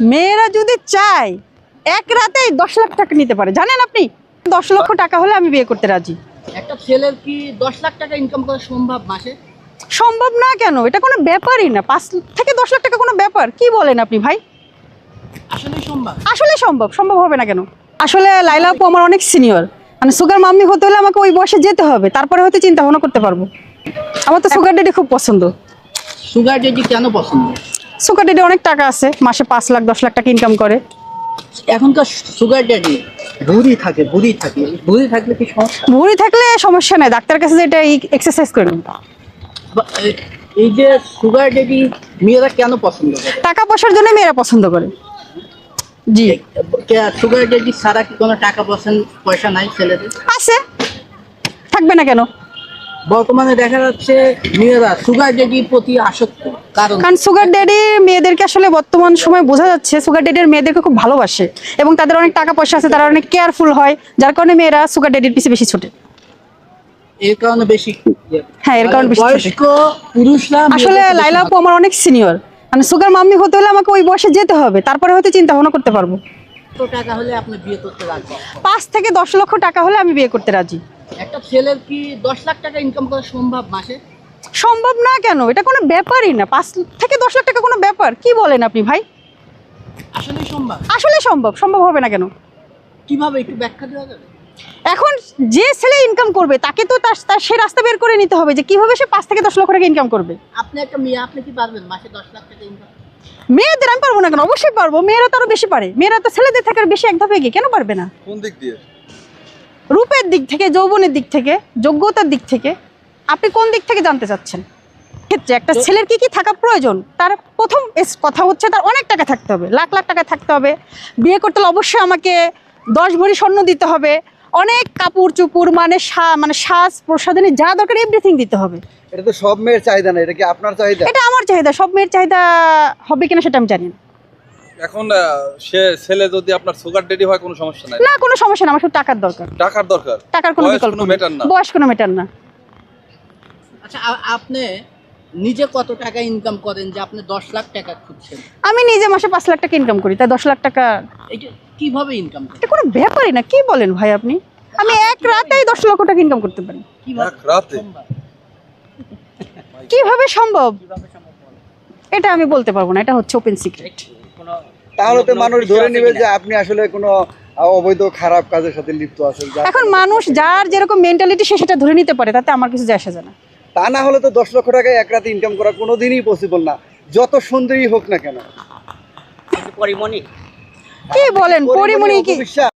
মেয়েরা যদি চায় এক রাতেই দশ লাখ টাকা নিতে পারে। জানেন আপনি? দশ লক্ষ টাকা হলে আমি বিয়ে করতে রাজি। একটা ছেলের কি দশ লাখ টাকা ইনকাম করা সম্ভব মাসে? সম্ভব না কেন? এটা কোনো ব্যাপারই না। পাঁচ থেকে দশ লাখ টাকা কোনো ব্যাপার। কি বলেন আপনি ভাই? আসলেই সম্ভব। আসলে সম্ভব। সম্ভব হবে না কেন? আসলে লাইলা আপু আমার অনেক সিনিয়র মানে সুগার মাম্মি হতে হলে আমাকে ওই বয়সে যেতে হবে। তারপরে হয়তো চিন্তা ভাবনা করতে পারব। আমার তো সুগার ডেডি খুব পছন্দ। সুগার ডেডি কেন পছন্দ? সুগার ডেডি অনেক টাকা আছে মাসে পাঁচ লাখ দশ লাখ টাকা ইনকাম করে। এখনকার সুগার ড্যাডি বুড়ি থাকে বুড়ি থাকে বুড়ি থাকলে কি সমস্যা? ভুঁড়ি থাকলে সমস্যা নেই ডাক্তারের কাছে যেটা এক্সারসাইজ করে নেব। এই যে সুগার ড্যাডি মেয়েরা কেন পছন্দ করে? টাকা পয়সার জন্য মেয়েরা পছন্দ করে। জি। সুগার ড্যাডি ছাড়া কি কোনো টাকা পয়সা নাই ছেলেদের? আছে। থাকবে না কেন? বর্তমানে দেখা যাচ্ছে মেয়েরা সুগার ড্যাডির প্রতি আসক্ত। কারণ কারণ সুগার ড্যাডি মেয়েদেরকে আসলে বর্তমান সময় বোঝা যাচ্ছে সুগার ড্যাডির মেয়েদেরকে খুব ভালোবাসে এবং তাদের অনেক টাকা পয়সা আছে তারা অনেক কেয়ারফুল হয় যার কারণে মেয়েরা সুগার ড্যাডির পিছিয়ে বেশি ছোটে। এর কারণে বেশি হ্যাঁ, এর কারণে বেশি বয়স্ক পুরুষরা আসলে লাইলা আপু আমার অনেক সিনিয়র মানে সুগার মাম্মি হতে হলে আমাকে ওই বয়সে যেতে হবে তারপরে হয়তো চিন্তা ভাবনা করতে পারব। টাকা হলে আপনি বিয়ে করতে রাখবেন পাঁচ থেকে দশ লক্ষ টাকা হলে আমি বিয়ে করতে রাজি। একটা ছেলের কি দশ লাখ টাকা ইনকাম করা সম্ভব মাসে? সম্ভব না কেন? এটা কোনো ব্যাপারই না। পাঁচ থেকে দশ লাখ টাকা কোনো ব্যাপার। কি বলেন আপনি ভাই? আসলেই সম্ভব? আসলে সম্ভব। সম্ভব হবে না কেন? কীভাবে? একটু ব্যাখ্যা দেওয়া যাবে? এখন যে ছেলে ইনকাম করবে তাকে তো তার তার সে রাস্তা বের করে নিতে হবে যে কীভাবে সে পাঁচ থেকে দশ লক্ষ টাকা ইনকাম করবে। আপনি একটা মেয়ে আপনি কি পারবেন মাসে দশ লাখ টাকা ইনকাম মেয়েদের আমি পারব না কেন? অবশ্যই পারব। মেয়েরা তো আরও বেশি পারে। মেয়েরা তো ছেলেদের থেকে বেশি এক ধাপে এগিয়ে। কেন পারবে না? কোন দিক দিয়ে? রূপের দিক থেকে যৌবনের দিক থেকে যোগ্যতার দিক থেকে আপনি কোন দিক থেকে জানতে চাচ্ছেন? ক্ষেত্রে একটা ছেলের কি কি থাকা প্রয়োজন? তার প্রথম কথা হচ্ছে তার অনেক টাকা থাকতে হবে লাখ লাখ টাকা থাকতে হবে। বিয়ে করতে হলে অবশ্যই আমাকে দশ ভরি স্বর্ণ দিতে হবে। অনেক কাপড় চুপুর মানে মানে সাজ প্রসাধনী যা দরকার এভরিথিং দিতে হবে। এটা তো সব মেয়ের চাহিদা না এটা কি আপনার চাহিদা? এটা আমার চাহিদা সব মেয়ের চাহিদা হবে কিনা সেটা আমি জানি না। এখন সে ছেলে যদি আপনার সুগার ডেডি হয় কোনো সমস্যা নাই। না কোনো সমস্যা না আমার শুধু টাকার দরকার। টাকার দরকার? টাকার কোনো বিকল্প matter না। বয়স কোনো মেটার না। আচ্ছা আপনি নিজে কত টাকা ইনকাম করেন যে আপনি দশ লাখ টাকা খুঁজছেন? আমি নিজে মাসে পাঁচ লাখ টাকা ইনকাম করি তাই দশ লাখ টাকা এটা কীভাবে ইনকাম করেন? এটা কোনো ব্যাপারই না কি বলেন ভাই আপনি? আমি এক রাতেই দশ লক্ষ টাকা ইনকাম করতে পারি। কীভাবে এক রাতে? সম্ভব? কীভাবে সম্ভব? কীভাবে সম্ভব এটা আমি বলতে পারব না এটা হচ্ছে ওপেন সিক্রেট তাহলে তো মানুষ ধরে নেবে যে আপনি আসলে কোনো অবৈধ খারাপ কাজের সাথে লিপ্ত আছেন যার এখন মানুষ যার যেরকম মেন্টালিটি সে সেটা ধরে নিতে পারে তাতে আমার কিছু যায় আসে না। তা না হলে তো দশ লক্ষ টাকা এক রাতে ইনকাম করা কোনোদিনই পসিবল না। যত সুন্দরী হোক না কেন। পরিমণি। কি বলেন? পরিমণি কি?